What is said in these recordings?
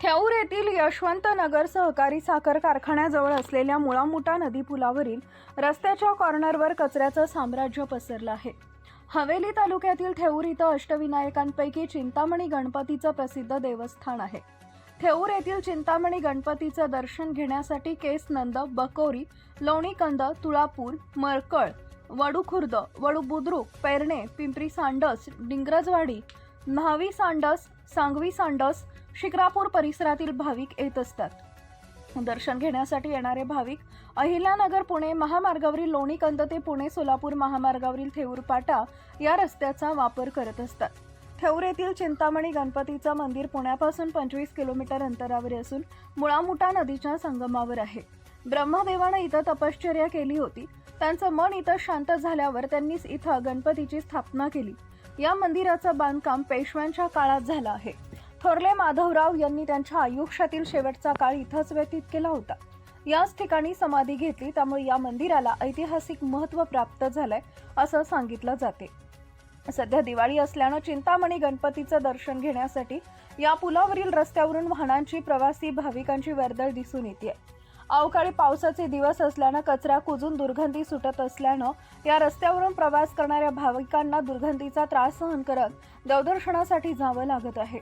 थेऊर येथील यशवंतनगर सहकारी साखर कारखान्याजवळ असलेल्या मुळामुठा नदी पुलावरील रस्त्याच्या कॉर्नरवर कचऱ्याचं साम्राज्य पसरलं आहे. हवेली तालुक्यातील थेऊर इथं अष्टविनायकांपैकी चिंतामणी गणपतीचं प्रसिद्ध देवस्थान आहे. थेऊर येथील चिंतामणी गणपतीचं दर्शन घेण्यासाठी केस नंद बकोरी लोणीकंद तुळापूर मरकळ वडू खुर्द वडू बुद्रुक पेरणे पिंपरी सांडस डिंग्रजवाडी न्हावी सांडस सांगवी सांडस शिक्रापूर परिसरातील भाविक येत असतात. दर्शन घेण्यासाठी येणारे भाविक अहिल्यानगर पुणे महामार्गावरील लोणीकंद ते पुणे सोलापूर महामार्गावरील थेऊर पाटा या रस्त्याचा वापर करत असतात. थेऊर येथील चिंतामणी गणपतीचं मंदिर पुण्यापासून पंचवीस किलोमीटर अंतरावर असून मुळामुठा नदीच्या संगमावर आहे. ब्रह्मदेवानं इथं तपश्चर्या केली होती. त्यांचं मन इथं शांत झाल्यावर त्यांनीच इथं गणपतीची स्थापना केली. या मंदिराचं बांधकाम पेशव्यांच्या काळात झालं आहे. थोरले माधवराव यांनी त्यांच्या आयुष्यातील शेवटचा काळ इथंच व्यतीत केला होता. याच ठिकाणी समाधी घेतली त्यामुळे या मंदिराला ऐतिहासिक महत्त्व प्राप्त झालंय असं सांगितलं जाते. सध्या दिवाळी असल्यानं चिंतामणी गणपतीचं दर्शन घेण्यासाठी या पुलावरील रस्त्यावरून वाहनांची प्रवासी भाविकांची वर्दळ दिसून येते अवकाळी पावसाचे दिवस असल्यानं कचरा कुजून दुर्गंधी सुटत असल्यानं या रस्त्यावरून प्रवास करणाऱ्या भाविकांना दुर्गंधीचा त्रास सहन करत देवदर्शनासाठी जावं लागत आहे.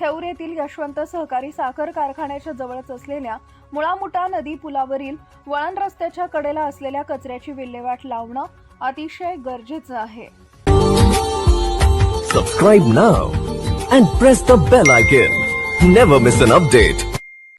थेऊर येथील यशवंत सहकारी साखर कारखान्याच्या जवळच असलेल्या मुळामुठा नदी पुलावरील वळण रस्त्याच्या कडेला असलेल्या कचऱ्याची विल्हेवाट लावणं अतिशय गरजेचं आहे. Subscribe now and press the bell icon never miss an update